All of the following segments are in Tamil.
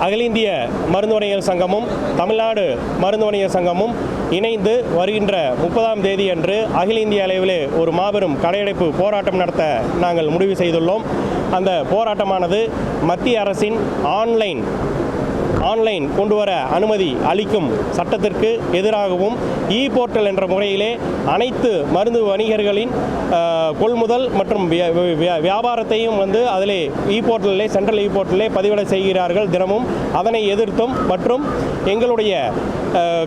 அகில இந்திய மருந்து வணிகர் சங்கமும் தமிழ்நாடு மருந்து வணிகர் சங்கமும் இணைந்து வருகின்ற முப்பதாம் தேதி அன்று அகில இந்திய அளவிலே ஒரு மாபெரும் கடையடைப்பு போராட்டம் நடத்த நாங்கள் முடிவு செய்துள்ளோம். அந்த போராட்டமானது மத்திய அரசின் ஆன்லைன் ஆன்லைன் கொண்டு வர அனுமதி அளிக்கும் சட்டத்திற்கு எதிராகவும் இ போர்ட்டல் என்ற முறையிலே அனைத்து மருந்து வணிகர்களின் கொள்முதல் மற்றும் வியா- வியா- வியாபாரத்தையும் வந்து அதிலே இ போர்ட்டலிலே சென்ட்ரல் இ போர்ட்டலிலே பதிவிட செய்கிறார்கள் தினமும். அதனை எதிர்த்தும் மற்றும் எங்களுடைய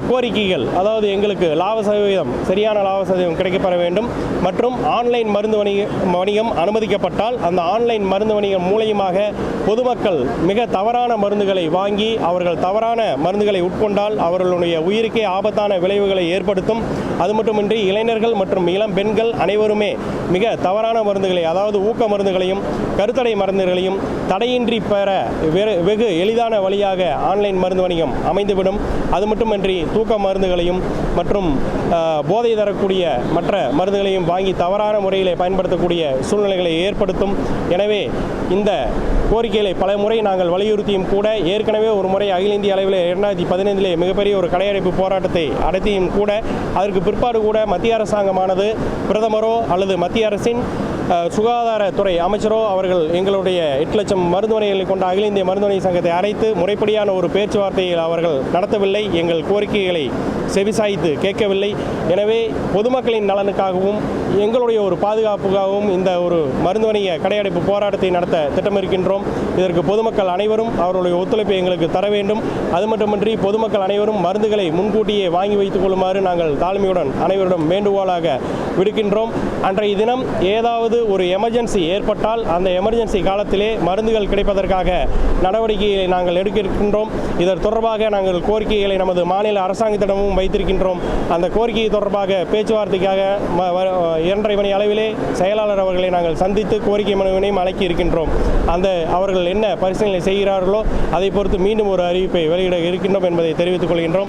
கோரிக்கைகள் அதாவது எங்களுக்கு லாப சதவீதம் சரியான லாப சதவீதம் கிடைக்கப்பெற வேண்டும். மற்றும் ஆன்லைன் மருந்து வணிக வணிகம் அனுமதிக்கப்பட்டால் அந்த ஆன்லைன் மருந்து வணிகம் மூலியமாக பொதுமக்கள் மிக தவறான மருந்துகளை வாங்கி அவர்கள் தவறான மருந்துகளை உட்கொண்டால் அவர்களுடைய உயிருக்கே ஆபத்தான விளைவுகளை ஏற்படுத்தும். அது மட்டுமின்றி இளைஞர்கள் மற்றும் இளம் பெண்கள் அனைவருமே மிக தவறான மருந்துகளை அதாவது ஊக்க மருந்துகளையும் கருத்தடை மருந்துகளையும் தடையின்றி பெற வெகு எளிதான வழியாக ஆன்லைன் மருந்து வணிகம் அமைந்துவிடும். அது மட்டும் மட்டுமின்றி தூக்க மருந்துகளையும் மற்றும் போதை தரக்கூடிய மற்ற மருந்துகளையும் வாங்கி தவறான முறையில் பயன்படுத்தக்கூடிய சூழ்நிலைகளை ஏற்படுத்தும். எனவே இந்த கோரிக்கைகளை பல முறை நாங்கள் வலியுறுத்தியும் கூட ஏற்கனவே ஒரு முறை அகில இந்திய அளவில் இரண்டாயிரத்தி பதினைந்திலே மிகப்பெரிய ஒரு கடையடைப்பு போராட்டத்தை நடத்தியும் கூட அதற்கு பிற்பாடு கூட மத்திய அரசாங்கமானது பிரதமரோ அல்லது மத்திய அரசின் சுகாதாரத்துறை அமைச்சரோ அவர்கள் எங்களுடைய எட்டு லட்சம் மருந்து கொண்ட அகில இந்திய மருந்து வணிக சங்கத்தை அழைத்து முறைப்படியான ஒரு பேச்சுவார்த்தையில் அவர்கள் நடத்தவில்லை. எங்கள் கோரிக்கைகளை செவிசாய்த்து கேட்கவில்லை. எனவே பொதுமக்களின் நலனுக்காகவும் எங்களுடைய ஒரு பாதுகாப்புக்காகவும் இந்த ஒரு மருந்து வணிக கடையடைப்பு போராட்டத்தை நடத்த திட்டமிருக்கின்றோம். இதற்கு பொதுமக்கள் அனைவரும் அவர்களுடைய ஒத்துழைப்பை எங்களுக்கு தர வேண்டும். அது மட்டுமின்றி பொதுமக்கள் அனைவரும் மருந்துகளை முன்கூட்டியே வாங்கி வைத்துக் கொள்ளுமாறு நாங்கள் தாழ்மையுடன் அனைவரிடம் வேண்டுகோளாக விடுக்கின்றோம். அன்றைய தினம் ஏதாவது ஒரு எமர்ஜென்சி ஏற்பட்டால் அந்த எமர்ஜென்சி காலத்திலே மருந்துகள் கிடைப்பதற்காக நடவடிக்கைகளை நாங்கள் எடுக்கின்றோம். இதன் தொடர்பாக நாங்கள் கோரிக்கைகளை நமது மாநில அரசாங்கத்திடமும் வைத்திருக்கின்றோம். அந்த கோரிக்கை தொடர்பாக பேச்சுவார்த்தைக்காக வ- இரண்டரை மணி அளவிலே செயலாளர் அவர்களை நாங்கள் சந்தித்து கோரிக்கை மனுவினையும் அழைக்கி இருக்கின்றோம் அந்த அவர்கள் என்ன பரிசீலனை செய்கிறார்களோ அதை பொறுத்து மீண்டும் ஒரு அறிவிப்பை வெளியிட இருக்கின்றோம் என்பதை தெரிவித்துக் கொள்கின்றோம்.